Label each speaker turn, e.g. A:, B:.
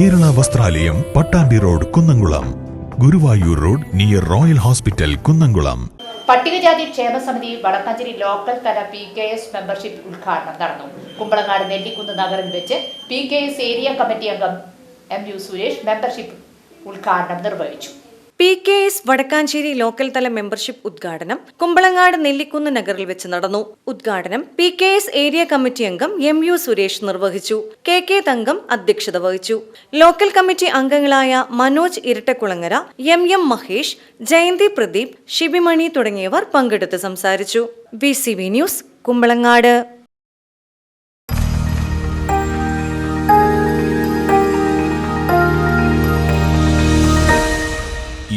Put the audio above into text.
A: വസ്ത്രാലയം Pattambi road Kunnamkulam. Guruvayur road near royal hospital Kunnamkulam.
B: പട്ടികജാതി ക്ഷേമ സമിതി വടക്കാഞ്ചേരി ലോക്കൽ തല പി കെ എസ് മെമ്പർഷിപ്പ് ഉദ്ഘാടനം നടന്നു. കുമ്പളങ്ങാട് നെല്ലിക്കുന്ന് നഗറിൽ വെച്ച് P K S area committee അംഗം എം യു സുരേഷ് മെമ്പർഷിപ്പ് ഉദ്ഘാടനം നിർവഹിച്ചു.
C: P K S Vadakkanchery local തല മെമ്പർഷിപ്പ് ഉദ്ഘാടനം കുമ്പളങ്ങാട് നെല്ലിക്കുന്ന് നഗറിൽ വെച്ച് നടന്നു. ഉദ്ഘാടനം P K S area committee അംഗം എം യു സുരേഷ് നിർവഹിച്ചു. കെ കെ തങ്കം അധ്യക്ഷത വഹിച്ചു. ലോക്കൽ കമ്മിറ്റി അംഗങ്ങളായ മനോജ് ഇരട്ടക്കുളങ്ങര എം എം മഹേഷ് ജയന്തി പ്രദീപ് ഷിബിമണി തുടങ്ങിയവർ പങ്കെടുത്ത് സംസാരിച്ചു. B C V news Kumbalangad.